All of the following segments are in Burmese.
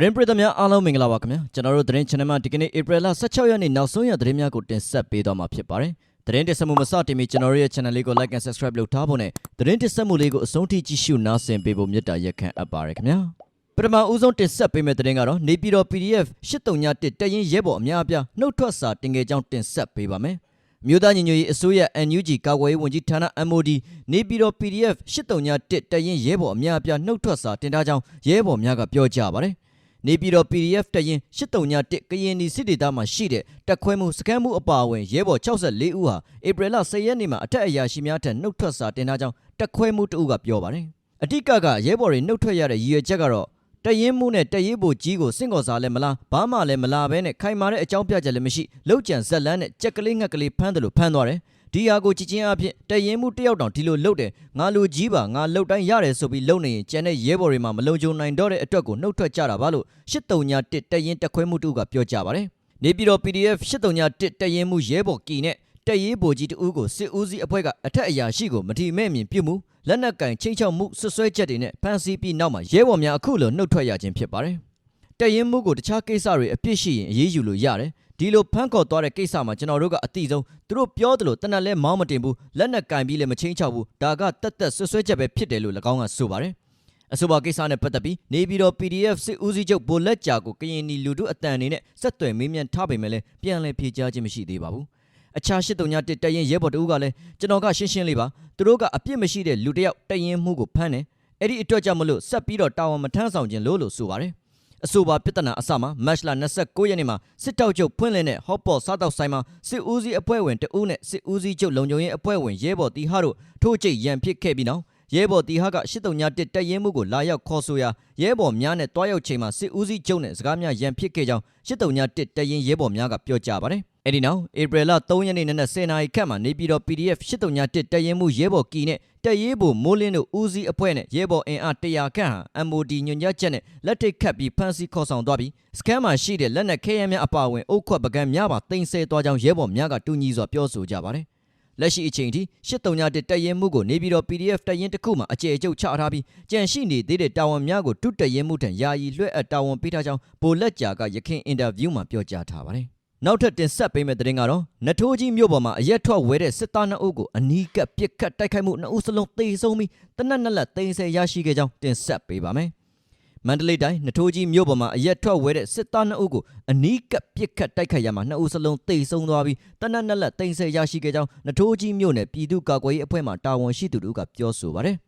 သတင်းပရိသတ်များအားလုံးမင်္ဂလာပါခင်ဗျာကျွန်တော်တို့သတင်း channel မှာဒီကနေ့ April 16ရက်နေ့နောက်ဆုံးရသတင်းများကိုတင်ဆက်ပေးသွားမှာဖြစ်ပါတယ်သတင်းတင်ဆက်မှုမစတင်မီကျွန်တော်တို့ရဲ့ channel လေးကို like and subscribe လုပ်ထားဖို့နဲ့သတင်းတင်ဆက်မှုလေးကိုအဆုံးထိကြည့်ရှုနားဆင်ပေးဖို့မေတ္တာရက်ခံအပ်ပါတယ်ခင်ဗျာပထမဦးဆုံးတင်ဆက်ပေးမယ့်သတင်းကတော့နေပြည်တော် PDF 8391တက်ရင်ရဲဘော်အများအပြားနှုတ်ထွက်စာတင်ငယ်ကြောင်းတင်ဆက်ပေးပါမယ်မြို့သားညီညွတ်ရေးအစိုးရ NUG ကာကွယ်ရေးဝန်ကြီးဌာန MOD နေပြည်တော် PDF 8391တက်ရင်ရဲဘော်အများအပြားနှုတ်ထွက်စာတင်ထားကြောင်းရဲဘော်များကပြောကြားပါတယ် နေပြည်တော် PDF တရင်8391ကရင်နီစစ်ဒေသမှာရှိတဲ့တက်ခွဲမှုစကန်မှုအပါအဝင်ရဲဘော်64ဦးဟာဧပြီလ10ရက်နေ့မှာအထက်အရာရှိများထံနှုတ်ထွက်စာတင်ထားကြောင်းတက်ခွဲမှုတဦးကပြောပါတယ်အတိကကရဲဘော်တွေနှုတ်ထွက်ရတဲ့ရည်ရွယ်ချက်ကတော့တရင်မှုနဲ့တရေးဖို့ကြီးကိုစင့်ကော်စားလည်းမလားဘာမှလည်းမလားပဲနဲ့ခိုင်မာတဲ့အကြောင်းပြချက်လည်းမရှိလောက်ကျန်ဇက်လန်းနဲ့ကြက်ကလေးငှက်ကလေးဖမ်းတယ်လို့ဖမ်းသွားတယ် ဒီဟာကိုကြည်ချင်းအဖြစ်တရင်မှုတယောက်တောင်ဒီလိုလှုပ်တယ်ငါလူကြီးပါငါလှုပ်တိုင်းရတယ်ဆိုပြီးလှုပ်နေရင်ကျန်တဲ့ရဲဘော်တွေမှာမလုံခြုံနိုင်တော့တဲ့အတွက်ကိုနှုတ်ထွက်ကြတာပါလို့8391တရင်တက်ခွဲမှုတူကပြောကြပါတယ်နေပြည်တော် PDF 8391တရင်မှုရဲဘော်ကီနဲ့တက်ရေးဗိုလ်ကြီးတဦးကိုစစ်ဦးစီးအဖွဲ့ကအထက်အရာရှိကိုမထီမဲ့မြင်ပြုမှုလက်နက်ကင်ချင်းချောက်မှုဆွဆွဲချက်တွေနဲ့ဖမ်းဆီးပြီးနောက်မှာရဲဘော်များအခုလိုနှုတ်ထွက်ရခြင်းဖြစ်ပါတယ်တက်ရင်မှုကိုတခြားကိစ္စတွေအပြစ်ရှိရင်အေးအေးယူလို့ရတယ် ဒီလိုဖမ်းခေါ်သွားတဲ့ကိစ္စမှာကျွန်တော်တို့ကအတိဆုံးသူတို့ပြောတယ်လို့တနက်လဲမောင်းမတင်ဘူးလက်နက်ကင်ပြီးလည်းမချင်းချောက်ဘူးဒါကတက်တက်ဆွဆွဲချက်ပဲဖြစ်တယ်လို့၎င်းကဆိုပါတယ်အဆိုပါကိစ္စနဲ့ပတ်သက်ပြီးနေပြည်တော် PDF စစ်ဦးစီးချုပ်ဗိုလ်လက်ကြာကိုကရင်နီလူတို့အတန်အနေနဲ့ဆက်သွယ်မေးမြန်းထားပေမဲ့လည်းပြန်လည်ဖြေကြားခြင်းမရှိသေးပါဘူးအခြား831တရင်ရဲဘော်တူကလည်းကျွန်တော်ကရှင်းရှင်းလေးပါသူတို့ကအပြစ်မရှိတဲ့လူတစ်ယောက်တရင်မှုကိုဖမ်းတယ်အဲ့ဒီအတွက်ကြောင့်မလို့ဆက်ပြီးတော့တာဝန်မထမ်းဆောင်ခြင်းလို့လို့ဆိုပါတယ် အဆိုပါပြဿနာအစမှာမတ်လ29ရက်နေ့မှာစစ်တောက်ချုပ်ဖွင့်လှစ်တဲ့ဟော့ပေါ့စားတောက်ဆိုင်မှာစစ်ဦးစီးအဖွဲ့ဝင်တဦးနဲ့စစ်ဦးစီးချုပ်လုံခြုံရေးအဖွဲ့ဝင်ရဲဘော်တီဟာတို့ထိုးကျိတ်ရန်ဖြစ်ခဲ့ပြီးနောက်ရဲဘော်တီဟာက831တက်ရင်မှုကိုလာရောက်ခေါ်ဆိုရာရဲဘော်များနဲ့တွားရောက်ချိန်မှာစစ်ဦးစီးချုပ်နဲ့စကားများရန်ဖြစ်ခဲ့ကြောင်း831တက်ရင်ရဲဘော်များကပြောကြားပါတယ် အဲ့ဒီနောက်ဧပြီလ3ရက်နေ့နနက်10:00နာရီခန့်မှာနေပြည်တော် PDF 831တက်ရင်မှုရဲဘော်ကီနဲ့တက်ရေးဖို့မိုးလင်းတို့ဦးစီးအဖွဲ့နဲ့ရဲဘော်အင်အား100ခန့်ဟာ MOD ညွန်ကြားချက်နဲ့လက်ထိတ်ခတ်ပြီးဖမ်းဆီးခေါ်ဆောင်သွားပြီးစကန်မှာရှိတဲ့လက်နက်ခဲယမ်းများအပါအဝင်အုတ်ခွက်ပကံများပါတင်ဆဲသွားကြောင်းရဲဘော်များကတူညီစွာပြောဆိုကြပါတယ်လက်ရှိအချိန်ထိ831တက်ရင်မှုကိုနေပြည်တော် PDF တက်ရင်တစ်ခုမှအကျယ်ကျုပ်ချထားပြီးကြန့်ရှိနေသေးတဲ့တာဝန်များကိုတုတက်ရင်မှုထံယာယီလွှဲအပ်တာဝန်ပေးထားကြောင်းဗိုလ်လက်ကြာကရခင်အင်တာဗျူးမှာပြောကြားထားပါတယ် နောက်ထပ်တင်ဆက်ပေးမယ့်သတင်းကတော့နထိုးကြီးမြို့ပေါ်မှာအရက်ထွက်ဝဲတဲ့စစ်သားနှစ်အုပ်ကိုအနီးကပ်ပစ်ခတ်တိုက်ခိုက်မှုနှစ်ဦးစလုံးသေဆုံးပြီးတနက်နက်လက်သိမ်းဆဲရရှိခဲ့ကြောင်းတင်ဆက်ပေးပါမယ်။မန္တလေးတိုင်းနထိုးကြီးမြို့ပေါ်မှာအရက်ထွက်ဝဲတဲ့စစ်သားနှစ်အုပ်ကိုအနီးကပ်ပစ်ခတ်တိုက်ခိုက်ရမှာနှစ်ဦးစလုံးသေဆုံးသွားပြီးတနက်နက်လက်သိမ်းဆဲရရှိခဲ့ကြောင်းနထိုးကြီးမြို့နယ်ပြည်သူ့ကာကွယ်ရေးအဖွဲ့မှတာဝန်ရှိသူတို့ကပြောဆိုပါတယ်။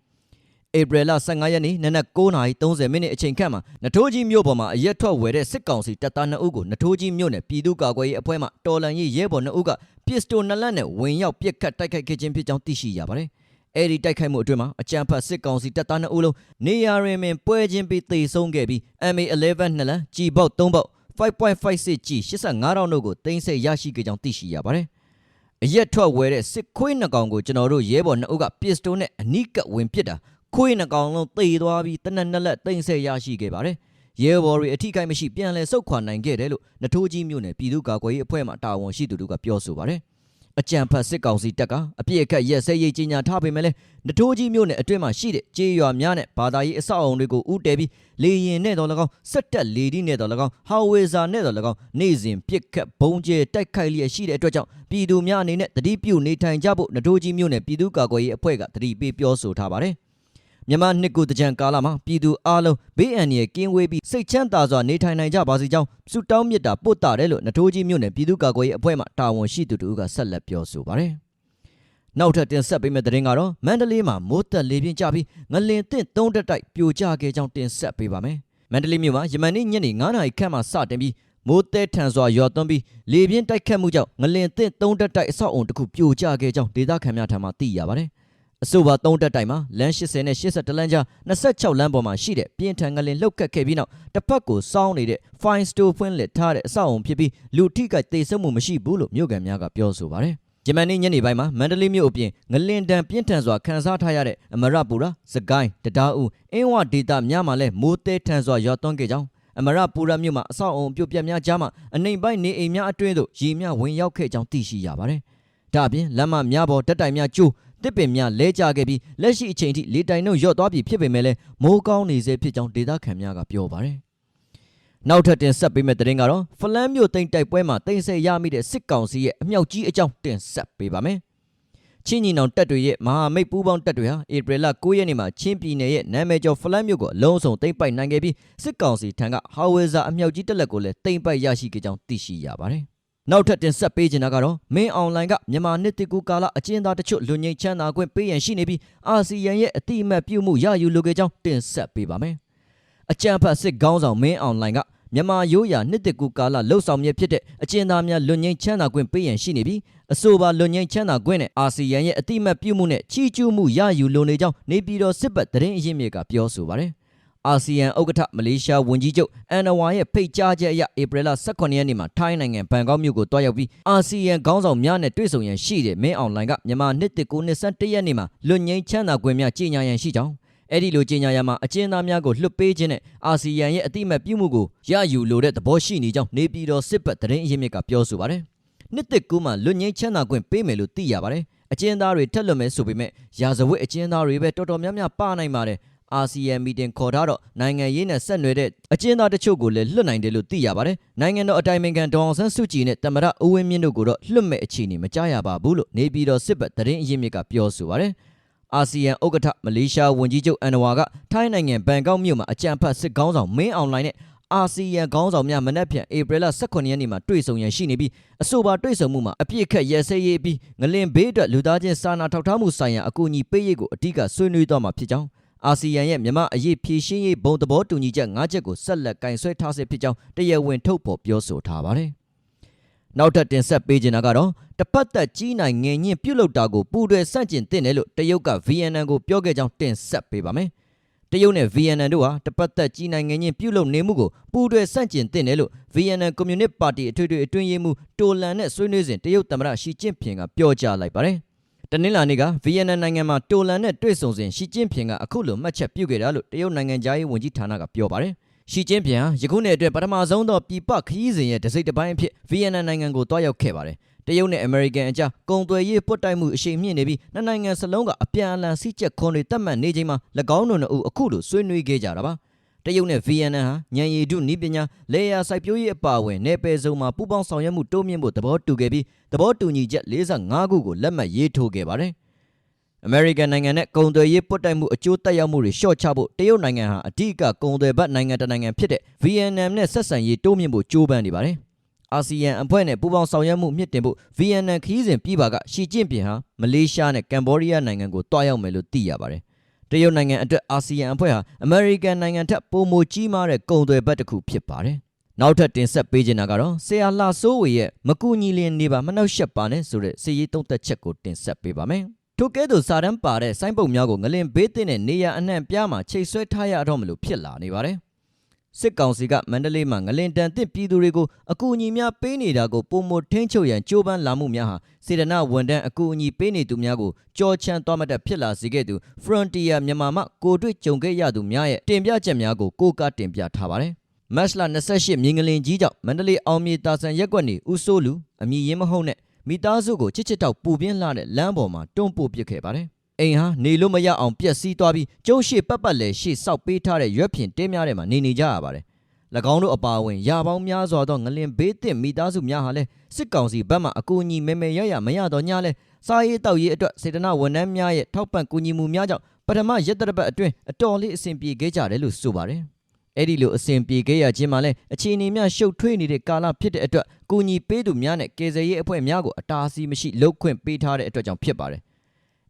ဧပြီလ15ရက်နေ့နနက်9:30မိနစ်အချိန်ခန့်မှာနထိုးကြီးမြို့ပေါ်မှာအရက်ထွက်ဝယ်တဲ့စစ်ကောင်စီတပ်သား2ဦးကိုနထိုးကြီးမြို့နယ်ပြည်သူ့ကာကွယ်ရေးအဖွဲ့မှတော်လန်ရေးရဲဘော်2ဦးကပစ္စတိုနှစ်လက်နဲ့ဝင်ရောက်ပစ်ခတ်တိုက်ခိုက်ခဲ့ခြင်းဖြစ်ကြောင်းသိရှိရပါတယ်။အဲဒီတိုက်ခိုက်မှုအတွင်းမှာအကြမ်းဖက်စစ်ကောင်စီတပ်သား2ဦးလုံးနေရာရင်ပင်ပွဲချင်းပြီးသေဆုံးခဲ့ပြီး MA11 နှစ်လက်ကြီးပေါက်3ပေါက်5.56ကြီး85တောင်းတို့ကိုတင်ဆက်ရရှိခဲ့ကြောင်းသိရှိရပါတယ်။အရက်ထွက်ဝဲတဲ့စစ်ခွေးနှကောင်ကိုကျွန်တော်တို့ရဲဘော်2ဦးကပစ္စတိုနဲ့အနိကဝင်ပစ်တာ ခွေးနှကောင်လုံးသေသွားပြီးတနက်နက်လက်တိမ်ဆဲရရှိခဲ့ပါတယ်။ရဲဘော်တွေအထိကိမရှိပြန်လဲဆုတ်ခွာနိုင်ခဲ့တယ်လို့နထိုးကြီးမြို့နယ်ပြည်သူ့ကာကွယ်ရေးအဖွဲ့မှတာဝန်ရှိသူတို့ကပြောဆိုပါတယ်။အကြံဖတ်စစ်ကောင်စီတပ်ကအပြစ်အခတ်ရက်စဲရေးကြီးညာထားပေမဲ့လည်းနထိုးကြီးမြို့နယ်အတွင်းမှာရှိတဲ့ကြေးရွာများနဲ့ဘာသာရေးအဆောက်အုံတွေကိုဥတဲပြီးလေရင်နဲ့တော်၎င်းစက်တက်လေဒီနဲ့တော်၎င်းဟာဝေဇာနဲ့တော်၎င်းနေ့စဉ်ပြစ်ခတ်ဘုံကျဲတိုက်ခိုက်လျက်ရှိတဲ့အတွက်ကြောင့်ပြည်သူများအနေနဲ့တတိပြုနေထိုင်ကြဖို့နထိုးကြီးမြို့နယ်ပြည်သူ့ကာကွယ်ရေးအဖွဲ့ကတတိပေးပြောဆိုထားပါတယ်။ မြန်မာနှစ်ကူတကြံကာလမှာပြည်သူအလုံးဘေးအန္တရာယ်ကင်းဝေးပြီးစိတ်ချမ်းသာစွာနေထိုင်နိုင်ကြပါစေကြောင်းဆုတောင်းမေတ္တာပို့တာတယ်လို့နထိုးကြီးမြို့နယ်ပြည်သူ့ကာကွယ်ရေးအဖွဲ့မှတာဝန်ရှိသူတို့ကဆက်လက်ပြောဆိုပါတယ်။နောက်ထပ်တင်ဆက်ပေးမယ့်သတင်းကတော့မန္တလေးမှာမိုးတက်လေပြင်းကျပြီးငလင်သင့်သုံးတက်တိုက်ပြိုကျခဲ့ကြောင်းတင်ဆက်ပေးပါမယ်။မန္တလေးမြို့မှာယမန်နေ့ညနေ9:00နာရီခန့်မှစတင်ပြီးမိုးတဲထန်စွာရွာသွန်းပြီးလေပြင်းတိုက်ခတ်မှုကြောင့်ငလင်သင့်သုံးတက်တိုက်အဆောက်အုံတစ်ခုပြိုကျခဲ့ကြောင်းဒေသခံများထံမှသိရပါတယ်။ အဆိုပါ၃တက်တိုင်မှာလမ်း80နဲ့82လမ်းကြား26လမ်းပေါ်မှာရှိတဲ့ပြင်းထန်ကလင်လှုပ်ခတ်ခဲ့ပြီးနောက်တစ်ဖက်ကိုစောင်းနေတဲ့ fine store ဖွင့်လှစ်ထားတဲ့အဆောက်အုံဖြစ်ပြီးလူထိခိုက်သေဆုံးမှုမရှိဘူးလို့မြို့ကန်များကပြောဆိုပါတယ်။ဂျမန်နေ့ညနေပိုင်းမှာမန္တလေးမြို့အပြင်ငလင်တန်ပြင်းထန်စွာခန်းစားထားရတဲ့အမရပူရာစကိုင်းတဒါအူအင်းဝဒေတာများမှာလည်းမိုးတဲထန်စွာရွာသွန်းခဲ့ကြောင်းအမရပူရမြို့မှာအဆောက်အုံပြုတ်ပြတ်များကြားမှာအနေပိုင်းနေအိမ်များအတွင်းသို့ရေများဝင်ရောက်ခဲ့ကြောင်းသိရှိရပါတယ်။ဒါအပြင်လမ်းမများပေါ်တက်တိုင်များကျိုး တစ်ပင်များလဲကျခဲ့ပြီးလက်ရှိအချိန်ထိလေတိုင်နှုတ်ရော့သွားပြီဖြစ်ပေမဲ့လည်းမိုးကောင်းနေစေဖြစ်ကြောင်းဒေသခံများကပြောပါတယ်။နောက်ထပ်တင်ဆက်ပေးမယ့်သတင်းကတော့ဖလန်းမြို့တိမ်တိုက်ပွဲမှာတင်ဆက်ရမိတဲ့စစ်ကောင်စီရဲ့အမြောက်ကြီးအကြောင်းတင်ဆက်ပေးပါမယ်။ချင်းညီနောင်တပ်တွေရဲ့မဟာမိတ်ပူးပေါင်းတပ်တွေဟာဧပြီလ9ရက်နေ့မှာချင်းပြည်နယ်ရဲ့နာမည်ကျော်ဖလန်းမြို့ကိုအလုံးစုံသိမ်းပိုက်နိုင်ခဲ့ပြီးစစ်ကောင်စီထံကဟာဝေဇာအမြောက်ကြီးတက်လက်ကိုလည်းသိမ်းပိုက်ရရှိခဲ့ကြောင်းသိရှိရပါတယ်။ နောက်ထပ်တင်ဆက်ပေးချင်တာကတော့မင်းအွန်လိုင်းကမြန်မာနှစ်တကူကာလအကျဉ်းသားတချို့လူငိမ့်ချမ်းသာခွင့်ပေးရန်ရှိနေပြီးအာဆီယံရဲ့အတိအမှတ်ပြုမှုရယူလိုခဲ့ကြောင်းတင်ဆက်ပေးပါမယ်။အကြံဖတ်စစ်ကောင်းဆောင်မင်းအွန်လိုင်းကမြန်မာရိုးရာနှစ်တကူကာလလှုပ်ဆောင်မြစ်ဖြစ်တဲ့အကျဉ်းသားများလွတ်ငင်းချမ်းသာခွင့်ပေးရန်ရှိနေပြီးအဆိုပါလွတ်ငင်းချမ်းသာခွင့်နဲ့အာဆီယံရဲ့အတိအမှတ်ပြုမှုနဲ့ချီးကျူးမှုရယူလိုနေကြောင်းနေပြည်တော်စစ်ပတ်သတင်းအရင်းမြစ်ကပြောဆိုပါတယ်။ အာဆီယံဥက္ကဋ္ဌမလေးရှားဝန်ကြီးချုပ်အန်နဝါရဲ့ဖိတ်ကြားချက်အရဧပြီလ18ရက်နေ့မှာထိုင်းနိုင်ငံဘန်ကောက်မြို့ကိုတွားရောက်ပြီးအာဆီယံခေါင်းဆောင်များနဲ့တွေ့ဆုံရန်ရှိတဲ့မင်းအွန်လိုင်းကမြန်မာနှစ်တကူ21ရက်နေ့မှာလွတ်ငင်းချမ်းသာခွင့်များကြီးညာရန်ရှိကြောင်းအဲ့ဒီလိုကြေညာရမှာအကျဉ်းသားများကိုလွှတ်ပေးခြင်းနဲ့အာဆီယံရဲ့အတိအမှတ်ပြုမှုကိုရယူလိုတဲ့သဘောရှိနေကြောင်းနေပြည်တော်စစ်ပတ်သတင်းအရင်းမြစ်ကပြောဆိုပါတယ်။နှစ်သက်ကူးမှာလွတ်ငင်းချမ်းသာခွင့်ပေးမယ်လို့သိရပါတယ်။အကျဉ်းသားတွေထက်လွတ်မယ်ဆိုပေမဲ့ရာဇဝတ်အကျဉ်းသားတွေပဲတော်တော်များများပါနိုင်ပါတယ်။ အာဆီယံမီတင်ခေါ်ထားတော့နိုင်ငံရေးနဲ့ဆက်နွယ်တဲ့အကျဉ်းသားတချို့ကိုလည်းလွတ်နိုင်တယ်လို့သိရပါတယ်။နိုင်ငံတော်အတိုင်ပင်ခံဒေါအောင်ဆန်းစုကြည်နဲ့တမရဦးဝင်းမြင့်တို့ကိုတော့လွတ်မဲ့အခြေအနေမကြားရပါဘူးလို့နေပြည်တော်စစ်ပတ်သတင်းအရင်းမြစ်ကပြောဆိုပါတယ်။အာဆီယံဥက္ကဋ္ဌမလေးရှားဝန်ကြီးချုပ်အန်နဝါကထိုင်းနိုင်ငံဘန်ကောက်မြို့မှာအကြံဖတ်စစ်ကောင်းဆောင်မင်းအောင်လှိုင်နဲ့အာဆီယံခေါင်းဆောင်များမနက်ဖြန်ဧပြီလ18ရက်နေ့မှာတွေ့ဆုံရန်ရှိနေပြီးအဆိုပါတွေ့ဆုံမှုမှာအပြစ်ခတ်ရဲစဲရေးပြီးငလင်ဘေးအတွက်လူသားချင်းစာနာထောက်ထားမှုဆိုင်ရာအကူအညီပေးရေးကိုအဓိကဆွေးနွေးသွားမှာဖြစ်ကြောင်း အာဆီယံရဲ့မြမအရေးဖြည့်ရှင်းရေးဘုံသဘောတူညီချက်၅ချက်ကိုဆက်လက်ကင်ဆွဲထားဆဲဖြစ်ကြောင်းတရားဝင်ထုတ်ဖော်ပြောဆိုထားပါတယ်နောက်ထပ်တင်ဆက်ပေးချင်တာကတော့တပတ်သက်ကြီးနိုင်ငယ်ညင့်ပြုတ်လုတာကိုပူတွဲဆန့်ကျင်တင်တယ်လို့တရုတ်က VNN ကိုပြောခဲ့ကြောင်းတင်ဆက်ပေးပါမယ်။တရုတ်နဲ့ VNN တို့ဟာတပတ်သက်ကြီးနိုင်ငယ်ညင့်ပြုတ်လုနေမှုကိုပူတွဲဆန့်ကျင်တင်တယ်လို့ VNN Communist Party အထွေထွေအတွင်းရေးမှူးတိုလန်နဲ့ဆွေးနွေးစဉ်တရုတ်သမ္မတရှီကျင့်ဖျင်ကပြောကြားလိုက်ပါတယ်။ တနင်္လာနေ့က VNN နိုင်ငံမှာတိုလန်နဲ့တွေ့ဆုံစဉ်ရှီကျင့်ဖျင်ကအခုလိုမှတ်ချက်ပြုခဲ့တာလို့တရုတ်နိုင်ငံသားရေးဝန်ကြီးဌာနကပြောပါတယ်။ရှီကျင်းပြန်ယခုနှစ်အတွက်ပထမဆုံးသောပြည်ပခရီးစဉ်ရဲ့တစိမ့်တစ်ပိုင်းအဖြစ်ဗီယက်နမ်နိုင်ငံကိုတွားရောက်ခဲ့ပါတယ်။တရုတ်နဲ့အမေရိကန်အကြားကုန်သွယ်ရေးပွတ်တိုက်မှုအရှိန်မြင့်နေပြီးနှစ်နိုင်ငံစလုံးကအပြန်အလှန်စီးကျက်ခွန်တွေတတ်မှတ်နေချိန်မှာ၎င်းတို့နှစ်ဦးအခုလိုဆွေးနွေးခဲ့ကြတာပါ။ တရုတ်နဲ့ဗီယက်နမ်ဟာညံရည်တုနီးပညာလေယာစိုက်ပျိုးရေးအပါအဝင်နယ်ပယ်စုံမှာပူးပေါင်းဆောင်ရွက်မှုတိုးမြင့်ဖို့သဘောတူခဲ့ပြီးသဘောတူညီချက်45ခုကိုလက်မှတ်ရေးထိုးခဲ့ပါတယ်။အမေရိကန်နိုင်ငံနဲ့ကုန်သွယ်ရေးပွတ်တိုက်မှုအကျိုးတက်ရောက်မှုတွေလျှော့ချဖို့တရုတ်နိုင်ငံဟာအဓိကကုန်သွယ်ဘက်နိုင်ငံတစ်နိုင်ငံဖြစ်တဲ့ VNM နဲ့ဆက်ဆံရေးတိုးမြင့်ဖို့ကြိုးပမ်းနေပါတယ်။အာဆီယံအဖွဲ့နဲ့ပူးပေါင်းဆောင်ရွက်မှုမြင့်တင်ဖို့ VNM ခရီးစဉ်ပြီးပါကရှီကျင့်ပြင်ဟာမလေးရှားနဲ့ကမ်ဘောဒီးယားနိုင်ငံကိုတွားရောက်မယ်လို့သိရပါတယ်။ တရုတ်နိုင်ငံအတွက်အာဆီယံအဖွဲ့ဟာအမေရိကန်နိုင်ငံထက်ပိုမိုကြီးမားတဲ့ကုန်သွယ်ဘက်တစ်ခုဖြစ်ပါတယ်။နောက်ထပ်တင်ဆက်ပေးချင်တာကတော့ဆရာလှဆိုးဝေရဲ့မကူညီလင်နေပါမနှောက်ရှက်ပါနဲ့ဆိုတဲ့စီရေးသုံးသက်ချက်ကိုတင်ဆက်ပေးပါမယ်။ထိုကဲ့သို့စာတန်းပါတဲ့ဆိုင်းပုတ်များကိုငလင်ဘေးတင်တဲ့နေရအနှံ့ပြားမှာချိတ်ဆွဲထားရတော့မလို့ဖြစ်လာနေပါတယ် စစ်ကောင်စီကမန္တလေးမှာငလင်တန်တစ်ပြည်သူတွေကိုအကူအညီများပေးနေတာကိုပုံမထင်းချုပ်ရန်ကြိုးပမ်းလာမှုများဟာစေတနာဝန်တန်းအကူအညီပေးနေသူများကိုကြောချမ်းသွားမှတ်ဖြစ်လာစေခဲ့သူ Frontier မြန်မာမှကိုတွေ့ကြုံခဲ့ရသူများရဲ့တင်ပြချက်များကိုကိုကတင်ပြထားပါတယ်မတ်လ28မြင်းငလင်ကြီးကြောင့်မန္တလေးအောင်မြေတာဆန်ရက်ကွက်နေဦးစိုးလူအမည်ရင်းမဟုတ်နဲ့မိသားစုကိုချစ်ချစ်တောက်ပူပြင်းလာတဲ့လမ်းပေါ်မှာတွန်းပို့ပစ်ခဲ့ပါတယ်။ အိမ်ဟာနေလို့မရအောင်ပျက်စီးသွားပြီးကျုံးရှိပတ်ပတ်လဲရှိစောက်ပေးထားတဲ့ရွက်ဖြင့်တင်းများထဲမှာနေနေကြရပါတယ်။၎င်းတို့အပါအဝင်ရာပေါင်းများစွာသောငလင်ဘေးသင့်မိသားစုများဟာလည်းစစ်ကောင်စီဘက်မှအကူအညီမဲမဲရရမရတော့ညလဲစားရေးတောက်ရေးအတွက်စေတနာဝန်ထမ်းများရဲ့ထောက်ပံ့ကူညီမှုများကြောင့်ပထမရက်တရပတ်အတွင်းအတော်လေးအဆင်ပြေခဲ့ကြတယ်လို့ဆိုပါတယ်။အဲ့ဒီလိုအစဉ်ပြေခဲ့ရခြင်းမှာလဲအခြေအနေများရှုပ်ထွေးနေတဲ့ကာလဖြစ်တဲ့အတွက်ကူညီပေးသူများနဲ့ကေဇယ်ရေးအဖွဲ့များကိုအတားအဆီးမရှိလှုပ်ခွင့်ပေးထားတဲ့အတွက်ကြောင့်ဖြစ်ပါတယ်။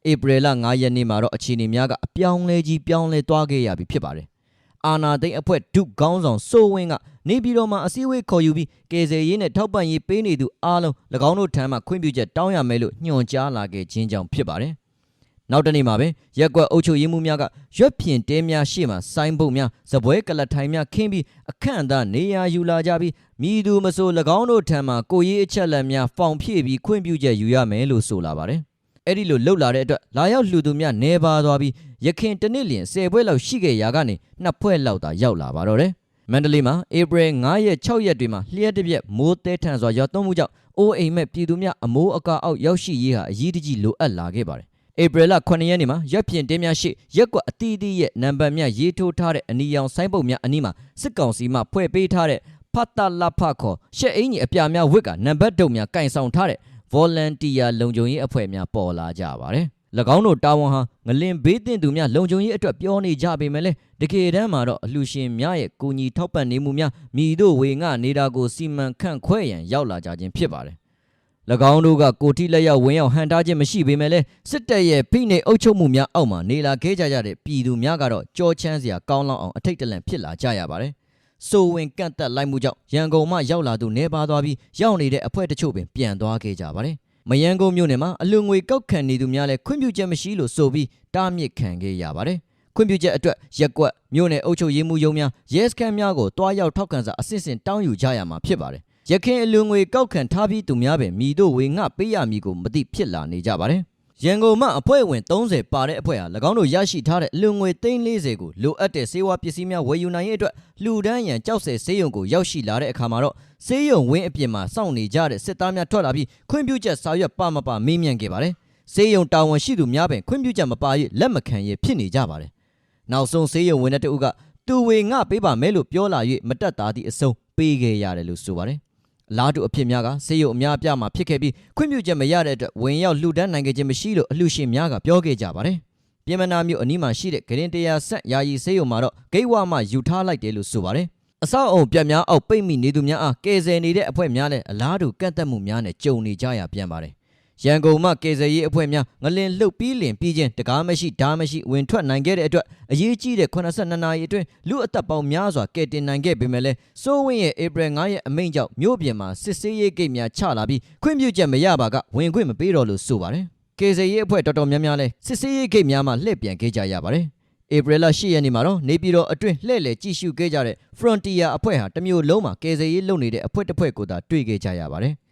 ဧပြီလ9ရက်နေ့မှာတော့အခြေအနေများကအပြောင်းလဲကြီးပြောင်းလဲသွားခဲ့ရပြီဖြစ်ပါတယ်။အာနာသိန်းအဖွဲ့ဒုကောင်းဆောင်စိုးဝင်းကနေပြည်တော်မှာအစည်းအဝေးခေါ်ယူပြီးကေဇယ်ရေးနဲ့ထောက်ပံ့ရေးပေးနေသူအားလုံး၎င်းတို့ထံမှခွင့်ပြုချက်တောင်းရမယ်လို့ညွှန်ကြားလာခဲ့ခြင်းကြောင့်ဖြစ်ပါတယ်။နောက်တနေ့မှာပဲရက်ကွက်အုပ်ချုပ်ရေးမှူးများကရွက်ဖြင်တဲများရှေ့မှာဆိုင်းပုတ်များဇပွဲကလထိုင်များခင်းပြီးအခန့်အသားနေရာယူလာကြပြီးမိသူမဆို၎င်းတို့ထံမှကိုရေးအချက်လက်များဖောင်ဖြည့်ပြီးခွင့်ပြုချက်ယူရမယ်လို့ဆိုလာပါတယ်။ အဲ့ဒီလိုလှုပ်လာတဲ့အတွက်လာရောက်လှူသူများနေပါသွားပြီးရခင်တနစ်လျင်10ပွဲလောက်ရှိခဲ့ရာကနေနှစ်ဖွဲ့လောက်သာရောက်လာပါတော့တယ်။မန္တလေးမှာဧပြီ9ရက်6ရက်တွေမှာလျှက်တစ်ပြက်မိုးတဲထန်စွာရောက်သွန်းမှုကြောင့်အိုးအိမ်မဲ့ပြည်သူများအမိုးအကာအောက်ရောက်ရှိရေးဟာအရေးတကြီးလိုအပ်လာခဲ့ပါတယ်ဧပြီလ9ရက်နေ့မှာရပ်ပြင်တင်းများရှိရက်ကွက်အတီးတီးရဲ့နံပါတ်များရေးထိုးထားတဲ့အနီရောင်ဆိုင်းပုတ်များအနီးမှာစစ်ကောင်စီမှဖွဲ့ပေးထားတဲ့ဖတ်တာလဖခေါ်ရှက်အင်းကြီးအပြာများဝစ်ကနံပါတ်တုံများကင်ဆောင်ထားတဲ့ volunteer လုံခြုံရေးအဖွဲ့များပေါ်လာကြပါတယ်။၎င်းတို့တာဝန်ဟာငလင်ဘေးတင်သူများလုံခြုံရေးအတွက်ပြောနေကြပေမဲ့လည်းတကယ်တမ်းမှာတော့အလှရှင်များရဲ့ကိုညီထောက်ပံ့နေမှုများမိတို့ဝေငှနေတာကိုစီမံခန့်ခွဲရန်ရောက်လာကြခြင်းဖြစ်ပါတယ်။၎င်းတို့ကကိုတိလက်ရောက်ဝင်ရောက်ဟန်တားခြင်းမရှိပေမဲ့လည်းစစ်တပ်ရဲ့ဖိနှိပ်အုပ်ချုပ်မှုများအောက်မှာနေလာခဲ့ကြရတဲ့ပြည်သူများကတော့ကြောချမ်းစရာကောင်းလောက်အောင်အထိတ်တလန့်ဖြစ်လာကြရပါတယ်။ စိုးဝင်ကန့်တက်လိုက်မှုကြောင့်ရန်ကုန်မှရောက်လာသူနေပါသွားပြီးရောက်နေတဲ့အဖွဲတချို့ပင်ပြန်သွားခဲ့ကြပါတယ်။မယန်းကုန်းမြို့နယ်မှာအလူငွေကောက်ခံနေသူများလည်းခွင့်ပြုချက်မရှိလို့ဆိုပြီးတားမြစ်ခံခဲ့ရပါတယ်။ခွင့်ပြုချက်အတွက်ရက်ကွက်မြို့နယ်အုပ်ချုပ်ရေးမှူးရုံးများရဲစခန်းများကိုတွားရောက်ထောက်ခံစာအစစ်အစင်တောင်းယူကြရမှာဖြစ်ပါတယ်။ရခင်အလူငွေကောက်ခံထားပြီးသူများပင်မိတို့ဝေငှပေးရမည်ကိုမသိဖြစ်လာနေကြပါတယ်။ ရန်ကုန်မှအဖွဲ့ဝင်30ပါတဲ့အဖွဲ့ဟာ၎င်းတို့ရရှိထားတဲ့အလူငွေ340ကိုလိုအပ်တဲ့စေဝါပစ္စည်းများဝယ်ယူနိုင်ရေးအတွက်လူဒန်းရန်ကြောက်ဆယ်ဆေးရုံကိုရောက်ရှိလာတဲ့အခါမှာတော့ဆေးရုံဝင်းအပြင်မှာစောင့်နေကြတဲ့စစ်သားများထွက်လာပြီးခွင့်ပြုချက်စာရွက်ပါမပါမေးမြန်းခဲ့ပါတယ်။ဆေးရုံတာဝန်ရှိသူများပင်ခွင့်ပြုချက်မပါ၍လက်မခံရဖြစ်နေကြပါတယ်။နောက်ဆုံးဆေးရုံဝင်တဲ့တအုပ်ကတူဝေငှပေးပါမယ်လို့ပြောလာ၍မတက်သားသည့်အဆုံးပေးခဲ့ရတယ်လို့ဆိုပါတယ်။ အလားတူအဖြစ်များကဆေးရုံအများအပြားမှာဖြစ်ခဲ့ပြီးခွင့်ပြုချက်မရတဲ့အတွက်ဝင်ရောက်လှူဒန်းနိုင်ခဲ့ခြင်းမရှိလို့အလှရှင်များကပြောခဲ့ကြပါတယ်။ပြင်မနာမြို့အနီးမှာရှိတဲ့ဂရင်တရားဆက်ယာယီဆေးရုံမှာတော့ဂိတ်ဝမှယူထားလိုက်တယ်လို့ဆိုပါတယ်။အဆောက်အုံပြတ်များအောက်ပိတ်မိနေသူများအားကယ်ဆယ်နေတဲ့အဖွဲ့များလည်းအလားတူကန့်သက်မှုများနဲ့ကြုံနေကြရပြန်ပါတယ်။ ရန်ကုန်မှကယ်ဆယ်ရေးအဖွဲ့များငလင်လှုပ်ပြီးလင်ပြီးချင်းတကားမရှိဓာမရှိဝင်ထွက်နိုင်ခဲ့တဲ့အတွက်အရေးကြီးတဲ့82နာရီအတွင်းလူအသက်ပေါင်းများစွာကယ်တင်နိုင်ခဲ့ပေမဲ့လည်းစိုးဝင်းရဲ့ဧပြီ9ရက်အမိန့်ကြောင့်မြို့ပြင်မှာစစ်ဆေးရေးဂိတ်များချလာပြီးခွင့်ပြုချက်မရပါကဝင်ခွင့်မပေးတော့လို့ဆိုပါတယ်။ကယ်ဆယ်ရေးအဖွဲ့တော်တော်များများလည်းစစ်ဆေးရေးဂိတ်များမှာလှည့်ပြန်ခဲ့ကြရပါတယ်။ဧပြီလ10ရက်နေ့မှာတော့နေပြည်တော်အတွင်းလှည့်လည်ကြည့်ရှုခဲ့ကြတဲ့ Frontier အဖွဲ့ဟာတစ်မျိုးလုံးမှာကယ်ဆယ်ရေးလုပ်နေတဲ့အဖွဲ့တစ်ဖွဲ့ကိုသာတွေ့ခဲ့ကြရပါတယ်။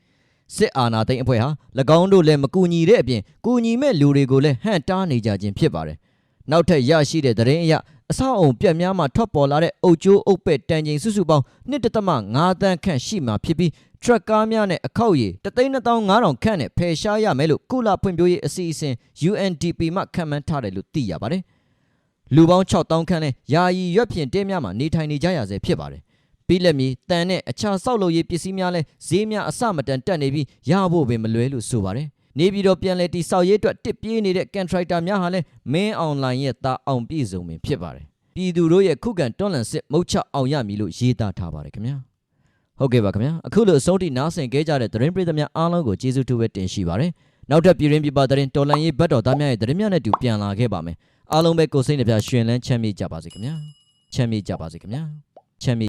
စစ်အာဏာသိမ်းအဖွဲ့ဟာ၎င်းတို့လည်းမကူညီတဲ့အပြင်ကူညီမဲ့လူတွေကိုလည်းဟန့်တားနေကြခြင်းဖြစ်ပါတယ်။နောက်ထပ်ရရှိတဲ့သတင်းအရအဆောက်အုံပြက်များမှထွက်ပေါ်လာတဲ့အုတ်ကျိုးအုတ်ပဲ့တန်ချိန်စုစုပေါင်း1.5တန်းခန့်ရှိမှဖြစ်ပြီးထရက်ကားများနဲ့အခောက်ရည်3,500ခန့်နဲ့ဖယ်ရှားရမယ်လို့ကုလဖွံ့ဖြိုးရေးအစီအစဉ် UNDP မှခန့်မှန်းထားတယ်လို့သိရပါတယ်။လူပေါင်း6000ခန့်နဲ့ယာယီရွက်ဖြင့်တဲများမှာနေထိုင်နေကြရဆဲဖြစ်ပါတယ်။ ပြီးလက်မီတန်နဲ့အခြားဆောက်လုပ်ရေးပစ္စည်းများလဲဈေးများအစမတန်တက်နေပြီးရဖို့ပင်မလွယ်လို့ဆိုပါတယ်။နေပြည်တော်ပြန်လည်တိဆောက်ရေးအတွက်တစ်ပြေးနေတဲ့ကန်ထရိုက်တာများဟာလဲမင်းအွန်လိုင်းရဲ့တာအောင်ပြည့်စုံပင်ဖြစ်ပါတယ်။ပြည်သူတို့ရဲ့ခုခံတွန်းလှန်စစ်မုတ်ချအောင်ရမည်လို့ရေးသားထားပါတယ်ခင်ဗျာ။ဟုတ်ကဲ့ပါခင်ဗျာအခုလိုအဆုံးထိနားဆင်ခဲ့ကြတဲ့သတင်းပရိသတ်များအားလုံးကိုကျေးဇူးတူပဲတင်ရှိပါတယ်။နောက်ထပ်ပြည်ရင်းပြပသတင်းတော်လန်ရေးဘတ်တော်သားများရဲ့သတင်းများနဲ့တူပြန်လာခဲ့ပါမယ်။အားလုံးပဲကိုယ်စိတ်နှပြရှင်လန်းချမ်းမြေ့ကြပါစေခင်ဗျာချမ်းမြေ့ကြပါစေခင်ဗျာချမ်းမြေ့